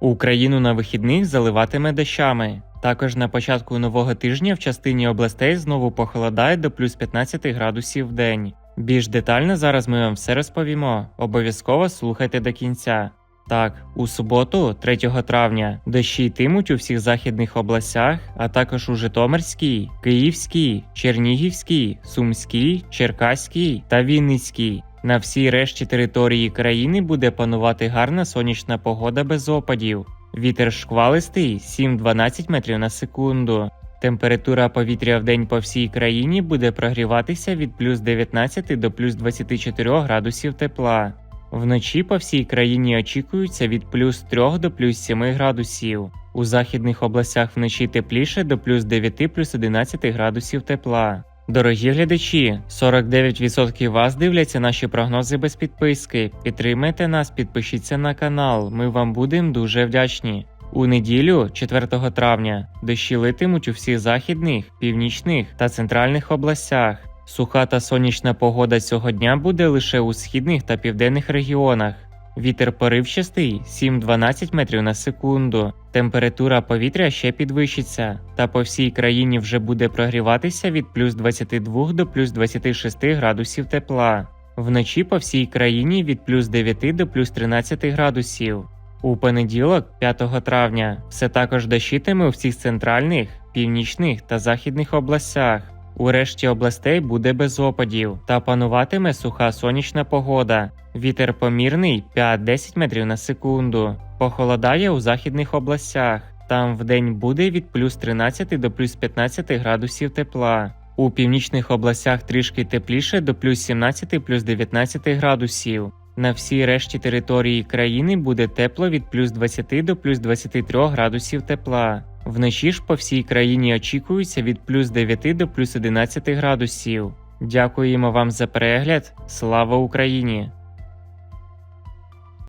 Україну на вихідних заливатиме дощами. Також на початку нового тижня в частині областей знову похолодає до плюс 15 градусів в день. Більш детально зараз ми вам все розповімо. Обов'язково слухайте до кінця. Так, у суботу, 3 травня, дощі йтимуть у всіх західних областях, а також у Житомирській, Київській, Чернігівській, Сумській, Черкаській та Вінницькій. На всій решті території країни буде панувати гарна сонячна погода без опадів. Вітер шквалистий 7-12 метрів на секунду. Температура повітря в день по всій країні буде прогріватися від плюс 19 до плюс 24 градусів тепла. Вночі по всій країні очікується від плюс 3 до плюс 7 градусів. У західних областях вночі тепліше до плюс 9 плюс 11 градусів тепла. Дорогі глядачі, 49% вас дивляться наші прогнози без підписки. Підтримайте нас, підпишіться на канал. Ми вам будемо дуже вдячні. У неділю, 4 травня, дощі литимуть у всіх західних, північних та центральних областях. Суха та сонячна погода цього дня буде лише у східних та південних регіонах. Вітер поривчастий 7-12 метрів на секунду. Температура повітря ще підвищиться, та по всій країні вже буде прогріватися від плюс 22 до плюс 26 градусів тепла. Вночі по всій країні від плюс 9 до плюс 13 градусів. У понеділок, 5 травня, все також дощитиме у всіх центральних, північних та західних областях. У решті областей буде без опадів та пануватиме суха сонячна погода. Вітер помірний 5-10 метрів на секунду. Похолодає у західних областях. Там вдень буде від плюс 13 до плюс 15 градусів тепла. У північних областях трішки тепліше до плюс 17 плюс 19 градусів. На всій решті території країни буде тепло від плюс 20 до плюс 23 градусів тепла. Вночі ж по всій країні очікується від плюс 9 до плюс 11 градусів. Дякуємо вам за перегляд. Слава Україні!